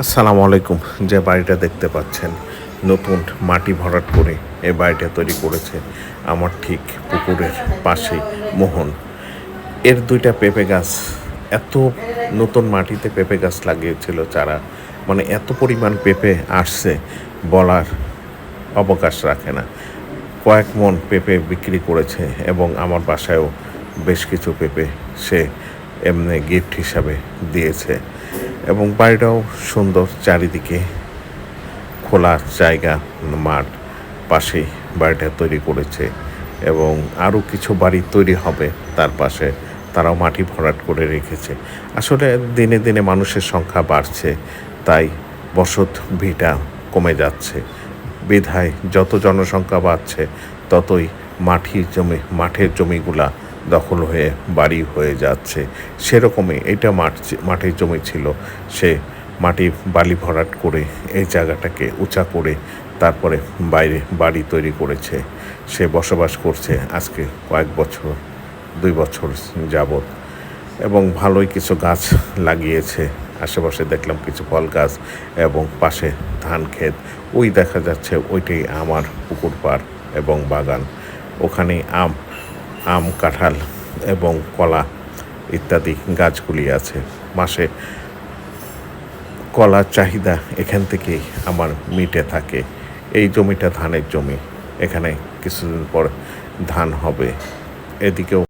আসসালামু আলাইকুম। যে বাড়িটা দেখতে পাচ্ছেন, নতুন মাটি ভরাট করে এই বাড়িটা তৈরি করেছে আমার ঠিক পুকুরের পাশে মোহন। এর দুইটা পেঁপে গাছ, এত নতুন মাটিতে পেঁপে গাছ লাগিয়েছিল চারা মানে এত পরিমাণ পেঁপে আসছে বলার অবকাশ রাখে না। কয়েক মন পেঁপে বিক্রি করেছে এবং আমার বাসায়ও বেশ কিছু পেঁপে সে এমনি গিফট হিসাবে দিয়েছে। এবং বাড়িটাও সুন্দর চারিদিকে খোলা জায়গা, মাঠ পাশেই বাড়িটা তৈরি করেছে এবং আরও কিছু বাড়ি তৈরি হবে তার পাশে। তারাও মাটি ভরাট করে রেখেছে। আসলে দিনে দিনে মানুষের সংখ্যা বাড়ছে, তাই বসত ভিটা কমে যাচ্ছে। বিধায় যত জনসংখ্যা বাড়ছে, ততই মাটির জমি, মাঠের জমিগুলা দখল হয়ে, বাড়ি হয়ে যাচ্ছে। সেরকমই এটা মাঠ মাটির জমি ছিল সে মাটি বালি ভরাট করে এই জায়গাটাকে উঁচা করে তারপরে বাইরে বাড়ি তৈরি করেছে। সে বসবাস করছে আজকে কয়েক বছর, দুই বছর যাবত এবং ভালোই কিছু গাছ লাগিয়েছে। আশেপাশে দেখলাম কিছু ফল গাছ এবং পাশে ধান ক্ষেত। ওই দেখা যাচ্ছে ওইটাই আমার পুকুর পাড় এবং বাগান। ওখানে আম আম, কাঁঠাল এবং কলা ইত্যাদি গাছগুলি আছে। মাসে কলার চাহিদা এখান থেকেই আমার মিটে থাকে। এই জমিটা ধানের জমি। এখানে কিছুদিন পর ধান হবে। এদিকেও